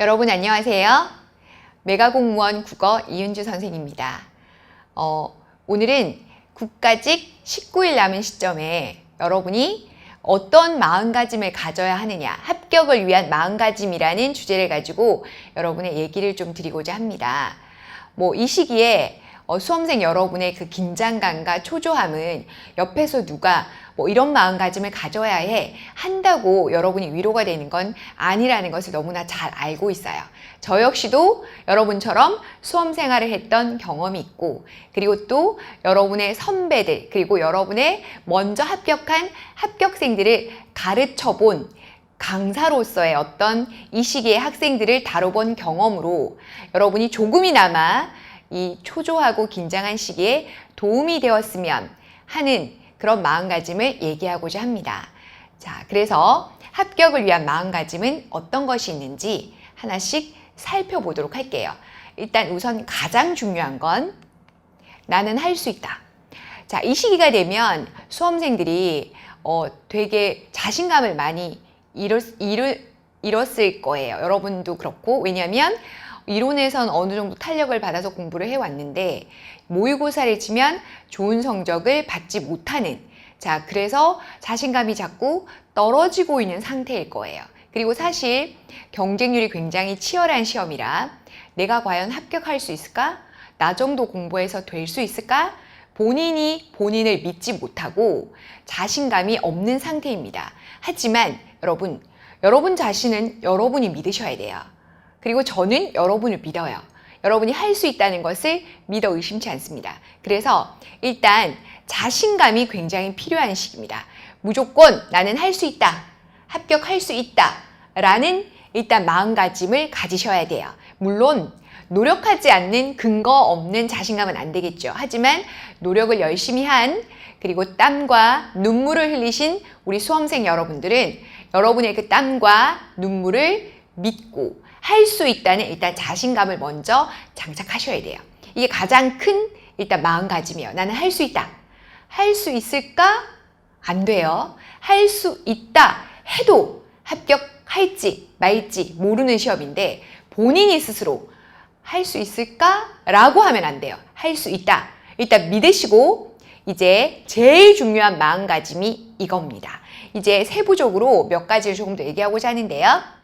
여러분 안녕하세요. 메가공무원 국어 이은주 선생입니다. 어, 오늘은 국가직 19일 남은 시점에 여러분이 어떤 마음가짐을 가져야 하느냐, 합격을 위한 마음가짐이라는 주제를 가지고 여러분의 얘기를 좀 드리고자 합니다. 뭐 이 시기에 어, 수험생 여러분의 그 긴장감과 초조함은 옆에서 누가 뭐 이런 마음가짐을 가져야 해 한다고 여러분이 위로가 되는 건 아니라는 것을 너무나 잘 알고 있어요. 저 역시도 여러분처럼 수험 생활을 했던 경험이 있고 그리고 또 여러분의 선배들 그리고 여러분의 먼저 합격한 합격생들을 가르쳐 본 강사로서의 어떤 이 시기의 학생들을 다뤄본 경험으로 여러분이 조금이나마 이 초조하고 긴장한 시기에 도움이 되었으면 하는 그런 마음가짐을 얘기하고자 합니다. 자, 그래서 합격을 위한 마음가짐은 어떤 것이 있는지 하나씩 살펴보도록 할게요. 일단 우선 가장 중요한 건 나는 할 수 있다. 자, 이 시기가 되면 수험생들이 어, 되게 자신감을 많이 잃었, 잃, 잃었을 거예요. 여러분도 그렇고. 왜냐하면 이론에선 어느 정도 탄력을 받아서 공부를 해왔는데 모의고사를 치면 좋은 성적을 받지 못하는 자 그래서 자신감이 자꾸 떨어지고 있는 상태일 거예요. 그리고 사실 경쟁률이 굉장히 치열한 시험이라 내가 과연 합격할 수 있을까? 나 정도 공부해서 될 수 있을까? 본인이 본인을 믿지 못하고 자신감이 없는 상태입니다. 하지만 여러분, 여러분 자신은 여러분이 믿으셔야 돼요. 그리고 저는 여러분을 믿어요. 여러분이 할 수 있다는 것을 믿어 의심치 않습니다. 그래서 일단 자신감이 굉장히 필요한 시기입니다. 무조건 나는 할 수 있다. 합격할 수 있다. 라는 일단 마음가짐을 가지셔야 돼요. 물론 노력하지 않는 근거 없는 자신감은 안 되겠죠. 하지만 노력을 열심히 한 그리고 땀과 눈물을 흘리신 우리 수험생 여러분들은 여러분의 그 땀과 눈물을 믿고 할 수 있다는 일단 자신감을 먼저 장착하셔야 돼요. 이게 가장 큰 일단 마음가짐이에요. 나는 할 수 있다. 할 수 있을까? 안 돼요. 할 수 있다 해도 합격할지 말지 모르는 시험인데 본인이 스스로 할 수 있을까? 라고 하면 안 돼요. 할 수 있다. 일단 믿으시고 이제 제일 중요한 마음가짐이 이겁니다. 이제 세부적으로 몇 가지를 조금 더 얘기하고자 하는데요.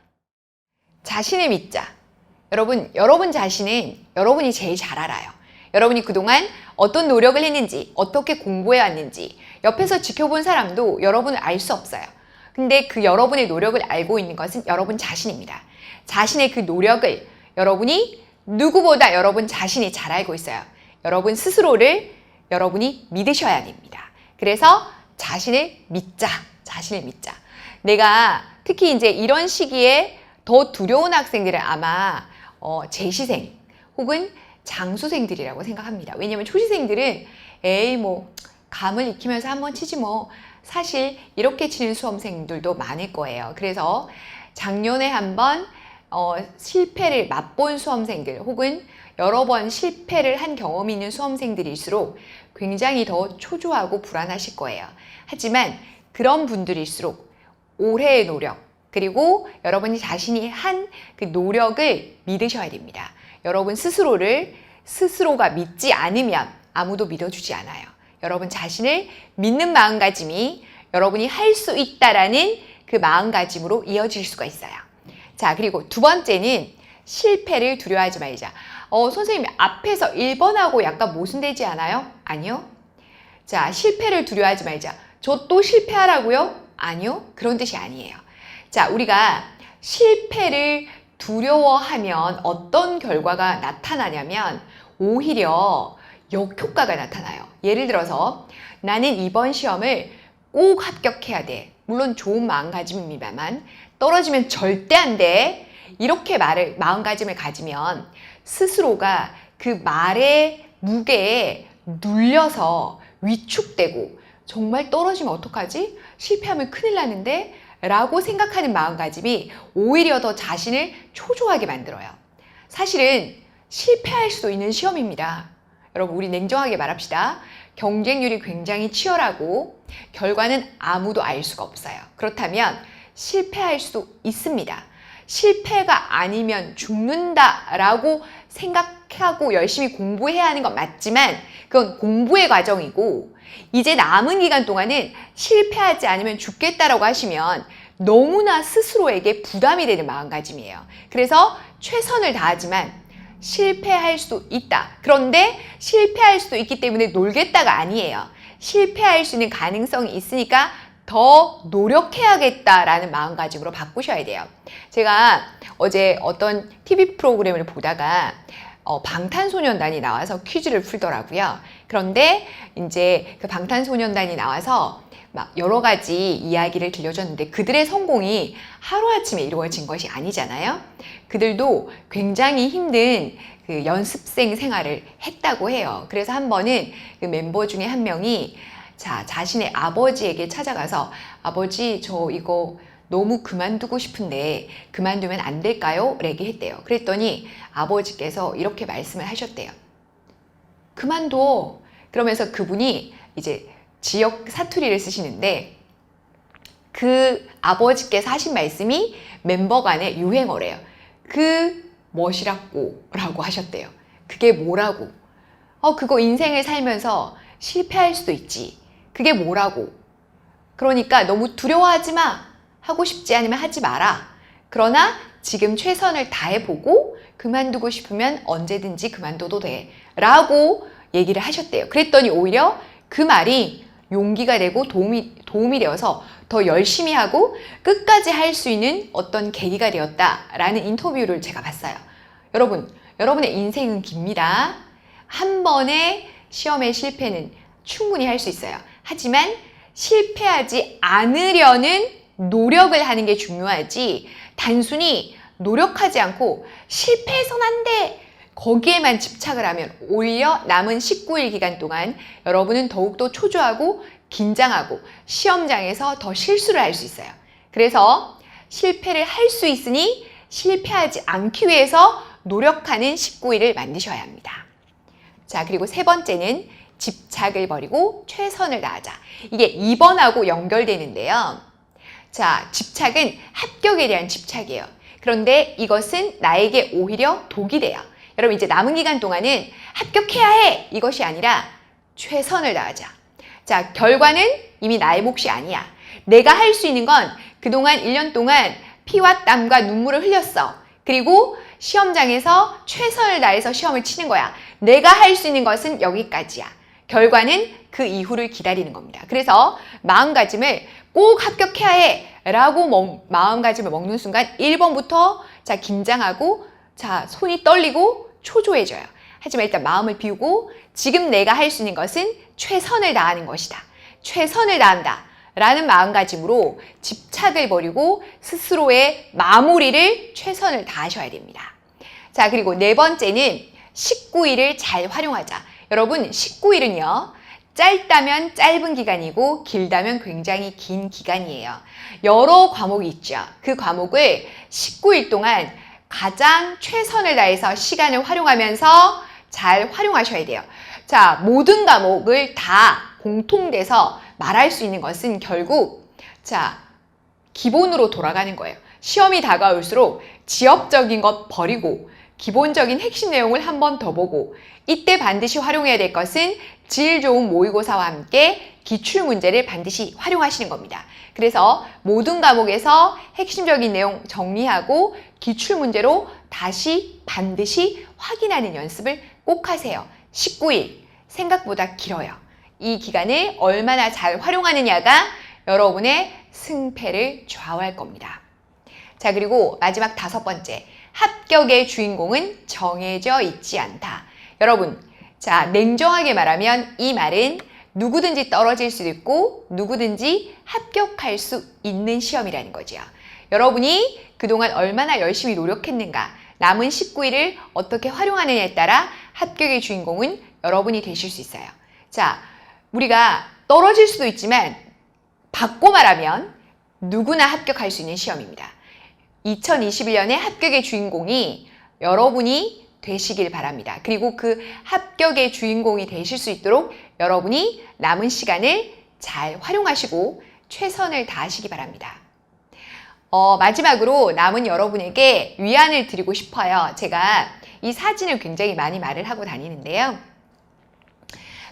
자신을 믿자. 여러분, 여러분 자신은 여러분이 제일 잘 알아요. 여러분이 그동안 어떤 노력을 했는지, 어떻게 공부해 왔는지, 옆에서 지켜본 사람도 여러분을 알 수 없어요. 근데 그 여러분의 노력을 알고 있는 것은 여러분 자신입니다. 자신의 그 노력을 여러분이 누구보다 여러분 자신이 잘 알고 있어요. 여러분 스스로를 여러분이 믿으셔야 됩니다. 그래서 자신을 믿자. 자신을 믿자. 내가 특히 이제 이런 시기에 더 두려운 학생들은 아마 어, 재시생 혹은 장수생들이라고 생각합니다. 왜냐하면 초시생들은 에이 뭐 감을 익히면서 한번 치지 뭐 사실 이렇게 치는 수험생들도 많을 거예요. 그래서 작년에 한번 어, 실패를 맛본 수험생들 혹은 여러 번 실패를 한 경험이 있는 수험생들일수록 굉장히 더 초조하고 불안하실 거예요. 하지만 그런 분들일수록 올해의 노력, 그리고 여러분이 자신이 한 그 노력을 믿으셔야 됩니다. 여러분 스스로를 스스로가 믿지 않으면 아무도 믿어주지 않아요. 여러분 자신을 믿는 마음가짐이 여러분이 할 수 있다라는 그 마음가짐으로 이어질 수가 있어요. 자, 그리고 두 번째는 실패를 두려워하지 말자. 어, 선생님, 앞에서 1번하고 약간 모순되지 않아요? 아니요. 자, 실패를 두려워하지 말자. 저 또 실패하라고요? 아니요. 그런 뜻이 아니에요. 자, 우리가 실패를 두려워하면 어떤 결과가 나타나냐면 오히려 역효과가 나타나요. 예를 들어서 나는 이번 시험을 꼭 합격해야 돼. 물론 좋은 마음가짐입니다만 떨어지면 절대 안 돼. 이렇게 말을 마음가짐을 가지면 스스로가 그 말의 무게에 눌려서 위축되고 정말 떨어지면 어떡하지? 실패하면 큰일 나는데? 라고 생각하는 마음가짐이 오히려 더 자신을 초조하게 만들어요. 사실은 실패할 수도 있는 시험입니다. 여러분, 우리 냉정하게 말합시다. 경쟁률이 굉장히 치열하고 결과는 아무도 알 수가 없어요. 그렇다면 실패할 수도 있습니다. 실패가 아니면 죽는다라고 생각 하고 열심히 공부해야 하는 건 맞지만 그건 공부의 과정이고 이제 남은 기간 동안은 실패하지 않으면 죽겠다라고 하시면 너무나 스스로에게 부담이 되는 마음가짐이에요. 그래서 최선을 다하지만 실패할 수도 있다. 그런데 실패할 수도 있기 때문에 놀겠다가 아니에요. 실패할 수 있는 가능성이 있으니까 더 노력해야겠다라는 마음가짐으로 바꾸셔야 돼요. 제가 어제 어떤 TV 프로그램을 보다가 어, 방탄소년단이 나와서 퀴즈를 풀더라고요. 그런데 이제 그 방탄소년단이 나와서 막 여러 가지 이야기를 들려줬는데 그들의 성공이 하루아침에 이루어진 것이 아니잖아요. 그들도 굉장히 힘든 그 연습생 생활을 했다고 해요. 그래서 한 번은 그 멤버 중에 한 명이 자, 자신의 아버지에게 찾아가서 아버지, 저 이거 너무 그만두고 싶은데 그만두면 안 될까요? 얘기했대요. 그랬더니 아버지께서 이렇게 말씀을 하셨대요. 그만둬. 그러면서 그분이 이제 지역 사투리를 쓰시는데 그 아버지께서 하신 말씀이 멤버 간의 유행어래요. 그 멋이라고 라고 하셨대요. 그게 뭐라고? 어, 그거 인생을 살면서 실패할 수도 있지. 그게 뭐라고? 그러니까 너무 두려워하지 마. 하고 싶지 않으면 하지 마라. 그러나 지금 최선을 다해보고 그만두고 싶으면 언제든지 그만둬도 돼. 라고 얘기를 하셨대요. 그랬더니 오히려 그 말이 용기가 되고 도움이, 도움이 되어서 더 열심히 하고 끝까지 할 수 있는 어떤 계기가 되었다라는 인터뷰를 제가 봤어요. 여러분, 여러분의 인생은 깁니다. 한 번의 시험의 실패는 충분히 할 수 있어요. 하지만 실패하지 않으려는 노력을 하는 게 중요하지 단순히 노력하지 않고 실패해선 안 돼! 거기에만 집착을 하면 오히려 남은 19일 기간 동안 여러분은 더욱더 초조하고 긴장하고 시험장에서 더 실수를 할 수 있어요. 그래서 실패를 할 수 있으니 실패하지 않기 위해서 노력하는 19일을 만드셔야 합니다. 자, 그리고 세 번째는 집착을 버리고 최선을 다하자. 이게 2번하고 연결되는데요. 자, 집착은 합격에 대한 집착이에요. 그런데 이것은 나에게 오히려 독이 돼요. 여러분 이제 남은 기간 동안은 합격해야 해 이것이 아니라 최선을 다하자. 자 결과는 이미 나의 몫이 아니야. 내가 할 수 있는 건 그동안 1년 동안 피와 땀과 눈물을 흘렸어. 그리고 시험장에서 최선을 다해서 시험을 치는 거야. 내가 할 수 있는 것은 여기까지야. 결과는 그 이후를 기다리는 겁니다. 그래서 마음가짐을 꼭 합격해야 해 라고 먹, 마음가짐을 먹는 순간 1번부터 자 긴장하고 자 손이 떨리고 초조해져요. 하지만 일단 마음을 비우고 지금 내가 할 수 있는 것은 최선을 다하는 것이다. 최선을 다한다. 라는 마음가짐으로 집착을 버리고 스스로의 마무리를 최선을 다하셔야 됩니다. 자, 그리고 네 번째는 19일을 잘 활용하자. 여러분, 19일은요, 짧다면 짧은 기간이고 길다면 굉장히 긴 기간이에요. 여러 과목이 있죠. 그 과목을 19일 동안 가장 최선을 다해서 시간을 활용하면서 잘 활용하셔야 돼요. 자, 모든 과목을 다 공통돼서 말할 수 있는 것은 결국 자, 기본으로 돌아가는 거예요. 시험이 다가올수록 지역적인 것 버리고 기본적인 핵심 내용을 한 번 더 보고 이때 반드시 활용해야 될 것은 질 좋은 모의고사와 함께 기출 문제를 반드시 활용하시는 겁니다. 그래서 모든 과목에서 핵심적인 내용 정리하고 기출 문제로 다시 반드시 확인하는 연습을 꼭 하세요. 19일 생각보다 길어요. 이 기간을 얼마나 잘 활용하느냐가 여러분의 승패를 좌우할 겁니다. 자, 그리고 마지막 다섯 번째. 합격의 주인공은 정해져 있지 않다. 여러분, 자, 냉정하게 말하면 이 말은 누구든지 떨어질 수도 있고 누구든지 합격할 수 있는 시험이라는 거죠. 여러분이 그동안 얼마나 열심히 노력했는가, 남은 19일을 어떻게 활용하느냐에 따라 합격의 주인공은 여러분이 되실 수 있어요. 자, 우리가 떨어질 수도 있지만 바꿔 말하면 누구나 합격할 수 있는 시험입니다. 2021년에 합격의 주인공이 여러분이 되시길 바랍니다. 그리고 그 합격의 주인공이 되실 수 있도록 여러분이 남은 시간을 잘 활용하시고 최선을 다하시기 바랍니다. 어, 마지막으로 남은 여러분에게 위안을 드리고 싶어요. 제가 이 사진을 굉장히 많이 말을 하고 다니는데요.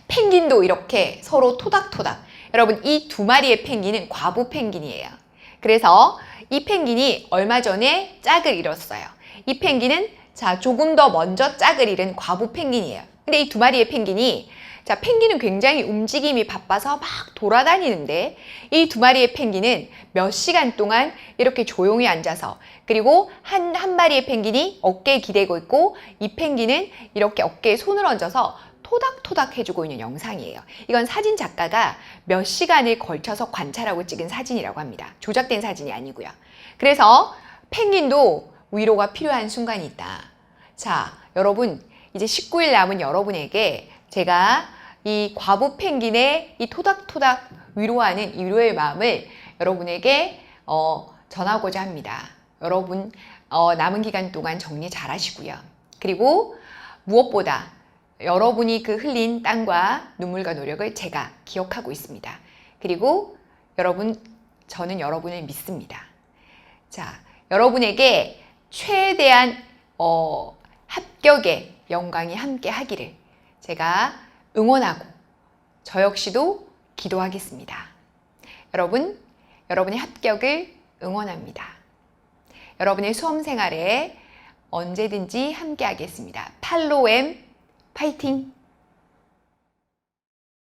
펭귄도 이렇게 서로 토닥토닥. 여러분, 이 두 마리의 펭귄은 과부 펭귄이에요. 그래서 이 펭귄이 얼마 전에 짝을 잃었어요. 이 펭귄은 자, 조금 더 먼저 짝을 잃은 과부 펭귄이에요. 근데 이 두 마리의 펭귄이 자, 펭귄은 굉장히 움직임이 바빠서 막 돌아다니는데 이 두 마리의 펭귄은 몇 시간 동안 이렇게 조용히 앉아서 그리고 한, 한 마리의 펭귄이 어깨에 기대고 있고 이 펭귄은 이렇게 어깨에 손을 얹어서 토닥토닥 해주고 있는 영상이에요. 이건 사진 작가가 몇 시간을 걸쳐서 관찰하고 찍은 사진이라고 합니다. 조작된 사진이 아니고요. 그래서 펭귄도 위로가 필요한 순간이 있다. 자, 여러분, 이제 19일 남은 여러분에게 제가 이 과부 펭귄의 이 토닥토닥 위로하는 이 위로의 마음을 여러분에게 어, 전하고자 합니다. 여러분, 어, 남은 기간 동안 정리 잘 하시고요. 그리고 무엇보다 여러분이 그 흘린 땀과 눈물과 노력을 제가 기억하고 있습니다. 그리고 여러분, 저는 여러분을 믿습니다. 자, 여러분에게 최대한 어, 합격의 영광이 함께 하기를 제가 응원하고 저 역시도 기도하겠습니다. 여러분, 여러분의 합격을 응원합니다. 여러분의 수험 생활에 언제든지 함께 하겠습니다. 팔로엠 파이팅!